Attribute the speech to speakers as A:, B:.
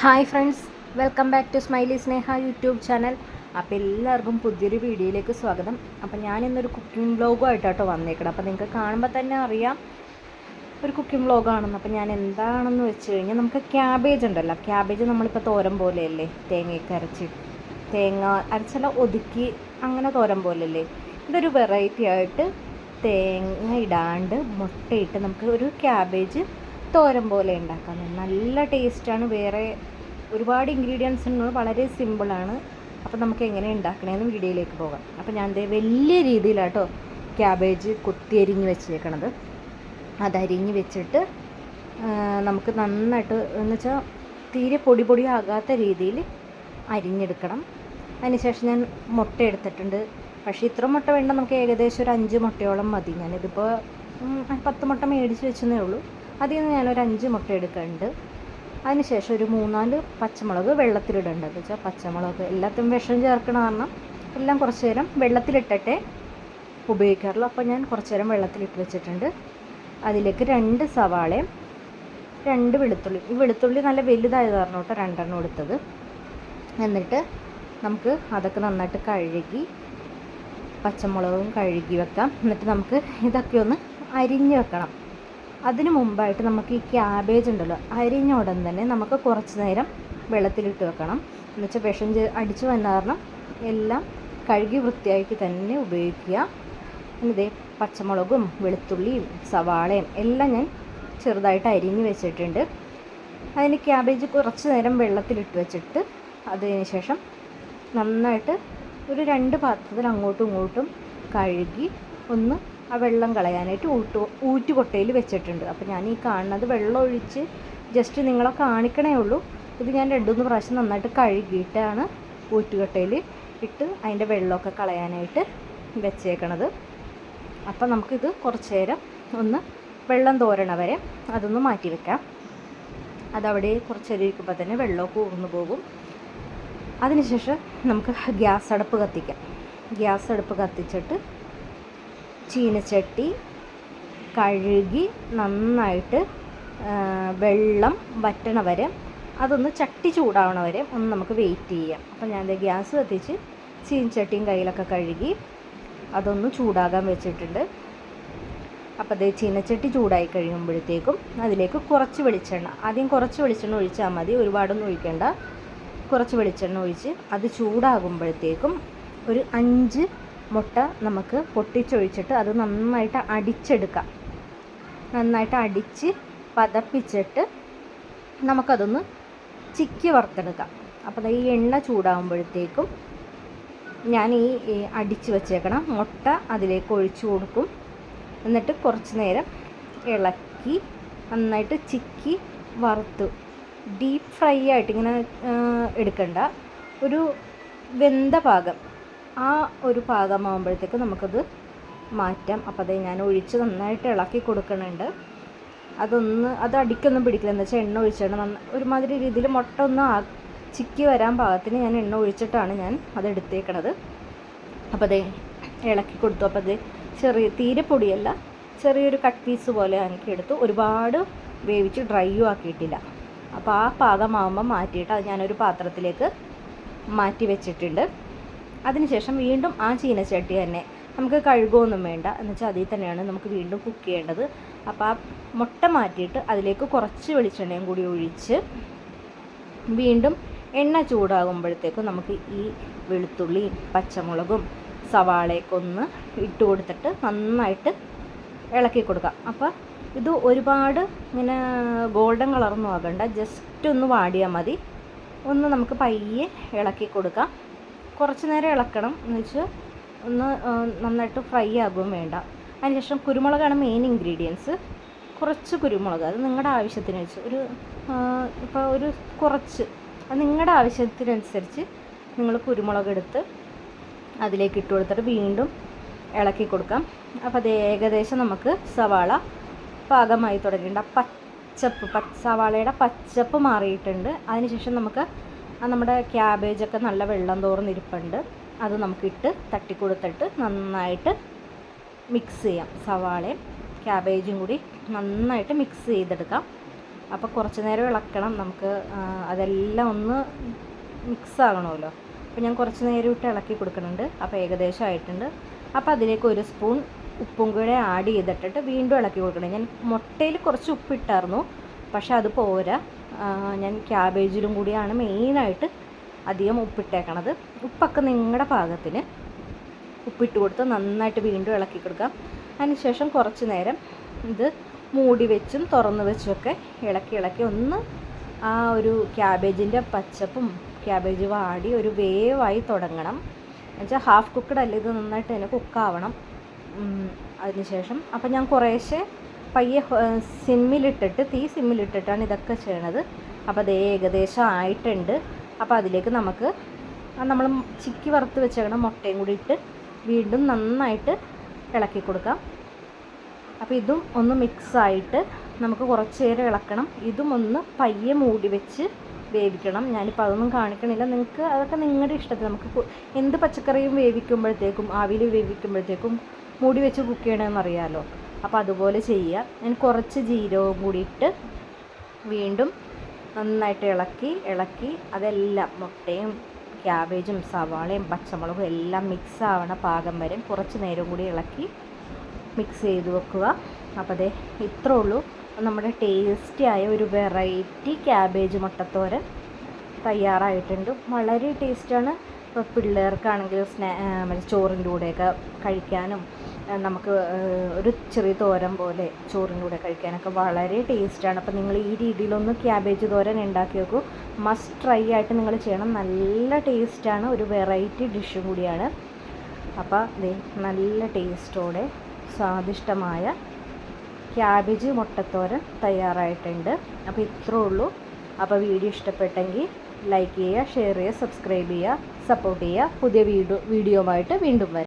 A: Hi friends welcome back to smiley Sneha YouTube channel. അപ്പോൾ എല്ലാവർക്കും പുതിയൊരു വീഡിയോയിലേക്ക് സ്വാഗതം. അപ്പോൾ ഞാൻ ഇന്നൊരു കുക്കിംഗ് വ്ലോഗുമായിട്ടാട്ടോ വന്നേക്കണം. അപ്പോൾ നിങ്ങൾക്ക് കാണുമ്പോൾ തന്നെ അറിയാം ഒരു കുക്കിംഗ് ബ്ലോഗാണെന്ന് അപ്പോൾ ഞാൻ എന്താണെന്ന് വെച്ച് കഴിഞ്ഞാൽ നമുക്ക് ക്യാബേജ് ഉണ്ടല്ലോ. ക്യാബേജ് നമ്മളിപ്പോൾ തോരൻ പോലെയല്ലേ? തേങ്ങയൊക്കെ അരച്ച് തേങ്ങ അരച്ചല്ല ഒതുക്കി അങ്ങനെ തോരൻ പോലെയല്ലേ? ഇതൊരു വെറൈറ്റി ആയിട്ട് തേങ്ങ ഇടാണ്ട് മുട്ടയിട്ട് നമുക്ക് ഒരു ക്യാബേജ് തോരൻ പോലെ ഉണ്ടാക്കാം നല്ല ടേസ്റ്റാണ് വേറെ ഒരുപാട് ഇൻഗ്രീഡിയൻസ് ഉണ്ട് വളരെ സിമ്പിളാണ് അപ്പോൾ നമുക്ക് എങ്ങനെ ഉണ്ടാക്കണമെന്ന് വീഡിയോയിലേക്ക് പോകാം. അപ്പോൾ ഞാൻ ദേ വലിയ രീതിയിലാട്ടോ ക്യാബേജ് കൊത്തിയരിഞ്ഞ് വെച്ചേക്കണത്. അതരിഞ്ഞ് വെച്ചിട്ട് നമുക്ക് നന്നായിട്ട് എന്ന് വെച്ചാൽ തീരെ പൊടി പൊടി ആകാത്ത രീതിയിൽ അരിഞ്ഞെടുക്കണം. അതിനുശേഷം ഞാൻ മുട്ട എടുത്തിട്ടുണ്ട്. പക്ഷേ ഇത്ര മുട്ട വേണ്ട. നമുക്ക് ഏകദേശം ഒരു അഞ്ച് മുട്ടയോളം മതി. ഞാനിതിപ്പോൾ പത്ത് മുട്ട മേടിച്ച് വെച്ചെന്നേ ഉള്ളൂ. അതിൽ നിന്ന് ഞാനൊരു അഞ്ച് മുട്ട എടുക്കുന്നുണ്ട്. അതിനുശേഷം ഒരു മൂന്നാൽ പച്ചമുളക് വെള്ളത്തിലിടേണ്ടത്. വെച്ചാൽ പച്ചമുളക് എല്ലാത്തിനും വിഷം ചേർക്കണ കാരണം എല്ലാം കുറച്ച് നേരം വെള്ളത്തിലിട്ടിട്ടേ ഉപയോഗിക്കാറുള്ളൂ. അപ്പോൾ ഞാൻ കുറച്ച് നേരം വെള്ളത്തിലിട്ട് വെച്ചിട്ടുണ്ട്. അതിലേക്ക് രണ്ട് സവാളയും രണ്ട് വെളുത്തുള്ളി. ഈ വെളുത്തുള്ളി നല്ല വലുതായത് കാരണം കേട്ടോ രണ്ടെണ്ണം എടുത്തത്. എന്നിട്ട് നമുക്ക് അതൊക്കെ നന്നായിട്ട് കഴുകി പച്ചമുളകും കഴുകി വെക്കാം. എന്നിട്ട് നമുക്ക് ഇതൊക്കെ ഒന്ന് അരിഞ്ഞ് വെക്കണം. അതിന് മുമ്പായിട്ട് നമുക്ക് ഈ ക്യാബേജ് ഉണ്ടല്ലോ അരിഞ്ഞ ഉടൻ തന്നെ നമുക്ക് കുറച്ച് നേരം വെള്ളത്തിലിട്ട് വെക്കണം. എന്നുവെച്ചാൽ വിഷം അടിച്ചു വന്ന കാരണം എല്ലാം കഴുകി വൃത്തിയാക്കി തന്നെ ഉപയോഗിക്കുക. ഇതേ പച്ചമുളകും വെളുത്തുള്ളിയും സവാളയും എല്ലാം ഞാൻ ചെറുതായിട്ട് അരിഞ്ഞ് വെച്ചിട്ടുണ്ട്. അതിന് ക്യാബേജ് കുറച്ച് നേരം വെള്ളത്തിലിട്ട് വെച്ചിട്ട് അതിന് ശേഷം നന്നായിട്ട് ഒരു രണ്ട് പാത്രത്തിൽ അങ്ങോട്ടും ഇങ്ങോട്ടും കഴുകി ഒന്ന് ആ വെള്ളം കളയാനായിട്ട് ഊട്ടു ഊറ്റുകൊട്ടയിൽ വെച്ചിട്ടുണ്ട്. അപ്പോൾ ഞാൻ ഈ കാണുന്നത് വെള്ളം ഒഴിച്ച് ജസ്റ്റ് നിങ്ങളെ കാണിക്കണേ ഉള്ളൂ. ഇത് ഞാൻ രണ്ട് മൂന്ന് പ്രാവശ്യം നന്നായിട്ട് കഴുകിയിട്ടാണ് ഊറ്റുകൊട്ടയിൽ ഇട്ട് അതിന്റെ വെള്ളമൊക്കെ കളയാനായിട്ട് വെച്ചേക്കണത്. അപ്പോൾ നമുക്കിത് കുറച്ച് നേരം ഒന്ന് വെള്ളം തോരണ വരെ അതൊന്ന് മാറ്റി വെക്കാം. അതവിടെ കുറച്ച് നേരം ഇരിക്കുമ്പോൾ തന്നെ വെള്ളമൊക്കെ ഊർന്നു പോകും. അതിനുശേഷം നമുക്ക് ഗ്യാസ് അടുപ്പ് കത്തിക്കാം. ഗ്യാസ് അടുപ്പ് കത്തിച്ചിട്ട് ചീനച്ചട്ടി കഴുകി നന്നായിട്ട് വെള്ളം വറ്റണ വരെ അതൊന്ന് ചട്ടി ചൂടാവണ വരെ ഒന്ന് നമുക്ക് വെയിറ്റ് ചെയ്യാം. അപ്പം ഞാൻ ഗ്യാസ് കത്തിച്ച് ചീനച്ചട്ടിയും കയ്യിലൊക്കെ കഴുകി അതൊന്ന് ചൂടാകാൻ വെച്ചിട്ടുണ്ട്. അപ്പോൾ അത് ചീനച്ചട്ടി ചൂടായി കഴിയുമ്പോഴത്തേക്കും അതിലേക്ക് കുറച്ച് വെളിച്ചെണ്ണ ആദ്യം കുറച്ച് വെളിച്ചെണ്ണ ഒഴിച്ചാൽ മതി ഒരുപാടൊന്നും ഒഴിക്കേണ്ട. കുറച്ച് വെളിച്ചെണ്ണ ഒഴിച്ച് അത് ചൂടാകുമ്പോഴത്തേക്കും ഒരു അഞ്ച് മുട്ട നമുക്ക് പൊട്ടിച്ചൊഴിച്ചിട്ട് അത് നന്നായിട്ട് അടിച്ചെടുക്കാം. നന്നായിട്ട് അടിച്ച് പതപ്പിച്ചിട്ട് നമുക്കതൊന്ന് ചിക്കി വറുത്തെടുക്കാം. അപ്പോൾ ഈ എണ്ണ ചൂടാകുമ്പോഴത്തേക്കും ഞാൻ ഈ അടിച്ച് വെച്ചേക്കണം മുട്ട അതിലേക്ക് ഒഴിച്ചു കൊടുക്കും. എന്നിട്ട് കുറച്ച് നേരം ഇളക്കി നന്നായിട്ട് ചിക്കി വറുത്തു ഡീപ്പ് ഫ്രൈ ആയിട്ട് ഇങ്ങനെ എടുക്കണ്ട. ഒരു വെന്ത പാകം. ആ ഒരു പാകമാകുമ്പോഴത്തേക്ക് നമുക്കത് മാറ്റാം. അപ്പോൾ അത് ഞാൻ ഒഴിച്ച് നന്നായിട്ട് ഇളക്കി കൊടുക്കണുണ്ട് അതൊന്ന് അത് അടിക്കൊന്നും പിടിക്കില്ല. എന്ന് വെച്ചാൽ എണ്ണ ഒഴിച്ചാണ് നന്ന ഒരുമാതിരി രീതിയിൽ മുട്ട ഒന്ന് ആ ചിക്കി വരാൻ പാകത്തിന് ഞാൻ എണ്ണ ഒഴിച്ചിട്ടാണ് ഞാൻ അത് എടുത്തേക്കണത്. അപ്പോൾ അതേ ഇളക്കി കൊടുത്തു. അപ്പോൾ അത് ചെറിയ തീരെ പൊടിയല്ല ചെറിയൊരു കട്ട് പീസ് പോലെ എനിക്ക് എടുത്തു. ഒരുപാട് വേവിച്ച് ഡ്രൈയും ആക്കിയിട്ടില്ല. അപ്പോൾ ആ പാകമാകുമ്പോൾ മാറ്റിയിട്ട് അത് ഞാനൊരു പാത്രത്തിലേക്ക് മാറ്റി വെച്ചിട്ടുണ്ട്. അതിനുശേഷം വീണ്ടും ആ ചീനച്ചട്ടി തന്നെ. നമുക്ക് കഴുകുമൊന്നും വേണ്ട. എന്ന് വെച്ചാൽ അതിൽ തന്നെയാണ് നമുക്ക് വീണ്ടും കുക്ക് ചെയ്യേണ്ടത്. അപ്പോൾ ആ മുട്ട മാറ്റിയിട്ട് അതിലേക്ക് കുറച്ച് വെളിച്ചെണ്ണയും കൂടി ഒഴിച്ച് വീണ്ടും എണ്ണ ചൂടാകുമ്പോഴത്തേക്കും നമുക്ക് ഈ വെളുത്തുള്ളിയും പച്ചമുളകും സവാളയൊക്കെ ഒന്ന് ഇട്ട് കൊടുത്തിട്ട് നന്നായിട്ട് ഇളക്കി കൊടുക്കാം. അപ്പോൾ ഇത് ഒരുപാട് ഇങ്ങനെ ഗോൾഡൻ കളറൊന്നും ആകണ്ട. ജസ്റ്റ് ഒന്ന് വാടിയാൽ മതി. ഒന്ന് നമുക്ക് പയ്യെ ഇളക്കി കൊടുക്കാം. കുറച്ച് നേരം ഇളക്കണം. എന്ന് വെച്ചാൽ ഒന്ന് നന്നായിട്ട് ഫ്രൈ ആകുകയും വേണ്ട. അതിനുശേഷം കുരുമുളകാണ് മെയിൻ ഇൻഗ്രീഡിയൻസ് കുറച്ച് കുരുമുളക് അത് നിങ്ങളുടെ ആവശ്യത്തിന് വെച്ച് ഒരു ഇപ്പോൾ ഒരു കുറച്ച് അത് നിങ്ങളുടെ ആവശ്യത്തിനനുസരിച്ച് നിങ്ങൾ കുരുമുളക് എടുത്ത് അതിലേക്ക് ഇട്ട് കൊടുത്തിട്ട് വീണ്ടും ഇളക്കി കൊടുക്കാം. അപ്പോൾ അത് ഏകദേശം നമുക്ക് സവാള പാകമായി തുടങ്ങിയിട്ടുണ്ട്. ആ പച്ചപ്പ് പച്ച സവാളയുടെ പച്ചപ്പ് മാറിയിട്ടുണ്ട്. അതിനുശേഷം നമുക്ക് നമ്മുടെ ക്യാബേജൊക്കെ നല്ല വെള്ളം തോർന്നിരിപ്പുണ്ട് അത് നമുക്കിട്ട് തട്ടിക്കൊടുത്തിട്ട് നന്നായിട്ട് മിക്സ് ചെയ്യാം സവാളയും ക്യാബേജും കൂടി നന്നായിട്ട് മിക്സ് ചെയ്തെടുക്കാം. അപ്പോൾ കുറച്ച് നേരം ഇളക്കണം. നമുക്ക് അതെല്ലാം ഒന്ന് മിക്സ് ആകണമല്ലോ. അപ്പോൾ ഞാൻ കുറച്ച് നേരം ഇട്ട് ഇളക്കി കൊടുക്കുന്നുണ്ട്. അപ്പോൾ ഏകദേശം ആയിട്ടുണ്ട്. അപ്പോൾ അതിലേക്ക് ഒരു സ്പൂൺ ഉപ്പും കൂടെ ആഡ് ചെയ്തിട്ടിട്ട് വീണ്ടും ഇളക്കി കൊടുക്കണം. ഞാൻ മുട്ടയിൽ കുറച്ച് ഉപ്പിട്ടായിരുന്നു പക്ഷെ അത് പോരാ. ഞാൻ ക്യാബേജിലും കൂടിയാണ് മെയിനായിട്ട് അധികം ഉപ്പിട്ടേക്കണത്. ഉപ്പൊക്കെ നിങ്ങളുടെ പാകത്തിന് ഉപ്പിട്ട് കൊടുത്ത് നന്നായിട്ട് വീണ്ടും ഇളക്കി കൊടുക്കാം. അതിനുശേഷം കുറച്ച് നേരം ഇത് മൂടി വെച്ചും തുറന്ന് വെച്ചുമൊക്കെ ഇളക്കി ഇളക്കി ഒന്ന് ആ ഒരു ക്യാബേജിന്റെ പച്ചപ്പും ക്യാബേജ് വാടി ഒരു വേവായി തുടങ്ങണം. എന്നുവെച്ചാൽ ഹാഫ് കുക്ക്ഡ് അല്ല? ഇത് നന്നായിട്ട് തന്നെ കുക്കാവണം അതിനുശേഷം അപ്പം ഞാൻ കുറേശ്ശെ പയ്യെ സിമ്മിലിട്ടിട്ട് തീ സിമ്മിലിട്ടിട്ടാണ് ഇതൊക്കെ ചെയ്യണത്. അപ്പോൾ അത് ഏകദേശം ആയിട്ടുണ്ട്. അപ്പോൾ അതിലേക്ക് നമുക്ക് നമ്മൾ ചിക്കി വറുത്ത് വെച്ചേക്കണ മുട്ടയും കൂടി ഇട്ട് വീണ്ടും നന്നായിട്ട് ഇളക്കി കൊടുക്കാം. അപ്പോൾ ഇതും ഒന്ന് മിക്സായിട്ട് നമുക്ക് കുറച്ച് നേരം ഇളക്കണം. ഇതും ഒന്ന് പയ്യെ മൂടി വെച്ച് വേവിക്കണം. ഞാനിപ്പോൾ അതൊന്നും കാണിക്കണില്ല. നിങ്ങൾക്ക് അതൊക്കെ നിങ്ങളുടെ ഇഷ്ടത്തിൽ നമുക്ക് എന്ത് പച്ചക്കറിയും വേവിക്കുമ്പോഴത്തേക്കും ആവിയിൽ വേവിക്കുമ്പോഴത്തേക്കും മൂടി വെച്ച് കുക്ക് ചെയ്യണമെന്ന് അറിയാമല്ലോ അപ്പോൾ അതുപോലെ ചെയ്യുക ഞാൻ കുറച്ച് ജീരകവും കൂടി ഇട്ട് വീണ്ടും നന്നായിട്ട് ഇളക്കി ഇളക്കി അതെല്ലാം മുട്ടയും ക്യാബേജും സവാളയും പച്ചമുളകും എല്ലാം മിക്സ് ആവണ പാകം വരെ കുറച്ച് നേരം കൂടി ഇളക്കി മിക്സ് ചെയ്ത് വെക്കുക. അപ്പോൾ അതെ ഇത്രേ ഉള്ളൂ. നമ്മുടെ ടേസ്റ്റി ആയ ഒരു വെറൈറ്റി ക്യാബേജ് മുട്ടത്തോരൻ തയ്യാറായിട്ടുണ്ട്. വളരെ ടേസ്റ്റാണ് ഇപ്പോൾ പിള്ളേർക്കാണെങ്കിൽ സ്നാ ചോറിന്റെ കൂടെയൊക്കെ കഴിക്കാനും നമുക്ക് ഒരു ചെറിയ തോരൻ പോലെ ചോറിന്റെ കൂടെ കഴിക്കാനൊക്കെ വളരെ ടേസ്റ്റാണ്. അപ്പോൾ നിങ്ങൾ ഈ രീതിയിലൊന്ന് ക്യാബേജ് തോരൻ ഉണ്ടാക്കി നോക്കൂ. മസ്റ്റ് ട്രൈ ആയിട്ട് നിങ്ങൾ ചെയ്യണം. നല്ല ടേസ്റ്റാണ്. ഒരു വെറൈറ്റി ഡിഷും കൂടിയാണ്. അപ്പോൾ ദേ നല്ല ടേസ്റ്റോടെ സ്വാദിഷ്ടമായ ക്യാബേജ് മുട്ടത്തോരൻ തയ്യാറായിട്ടുണ്ട്. അപ്പോൾ ഇത്രേ ഉള്ളൂ. അപ്പോൾ വീഡിയോ ഇഷ്ടപ്പെട്ടെങ്കിൽ ലൈക്ക് ചെയ്യുക ഷെയർ ചെയ്യുക സബ്സ്ക്രൈബ് ചെയ്യുക സപ്പോർട്ട് ചെയ്യുക. പുതിയ വീഡിയോ വീഡിയോയുമായിട്ട് വീണ്ടും വരാം.